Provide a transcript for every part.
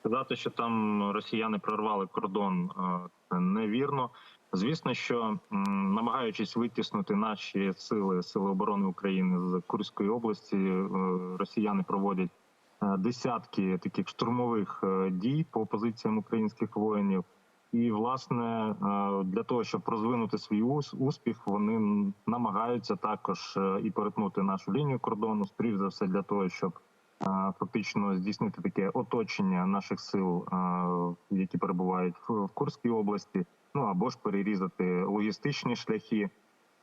Сказати, що там росіяни прорвали кордон, е, це невірно. Звісно, що намагаючись витіснути наші сили, сили оборони України з Курської області, е, росіяни проводять е, десятки таких штурмових дій по позиціям українських воїнів. І власне для того, щоб розвинути свій успіх, вони намагаються також і перетнути нашу лінію кордону, скоріш за все, для того, щоб фактично здійснити таке оточення наших сил, е, які перебувають в Курській області, ну або ж перерізати логістичні шляхи.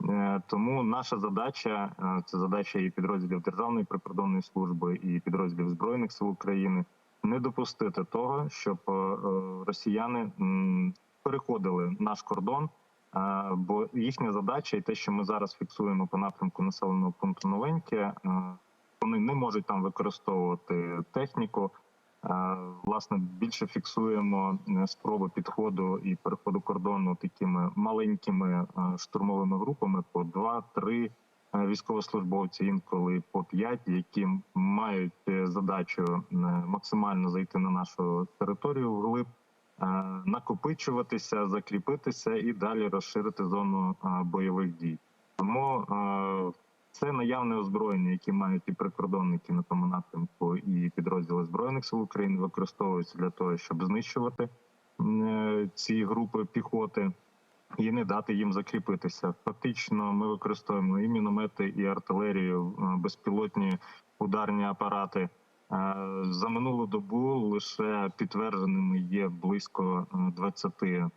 Е, Тому наша задача е, це задача і підрозділів Державної прикордонної служби, і підрозділів збройних сил України не допустити того, щоб е, е, росіяни переходили наш кордон. е, Бо їхня задача, і те, що ми зараз фіксуємо по напрямку населеного пункту Новеньке, е, вони не можуть там використовувати техніку. Е, Власне, більше фіксуємо е, спроби підходу і переходу кордону такими маленькими е, штурмовими групами по два-три е, військовослужбовці, інколи по п'ять, які мають задачу максимально зайти на нашу територію вглиб, накопичуватися, закріпитися і далі розширити зону бойових дій. Тому це наявне озброєння, які мають і прикордонники на тому напрямку, і підрозділи збройних сил України використовуються для того, щоб знищувати е, ці групи піхоти і не дати їм закріпитися. Фактично, ми використовуємо і міномети, і артилерію, е, безпілотні ударні апарати. Е, За минулу добу лише підтвердженими є близько е, 20 е,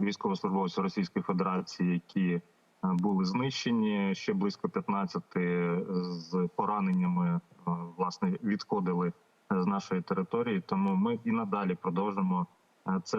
військовослужбовців Російської Федерації, які були знищені. Ще близько 15 з пораненнями е, власне відходили з нашої території. Тому ми і надалі продовжимо е, це робити.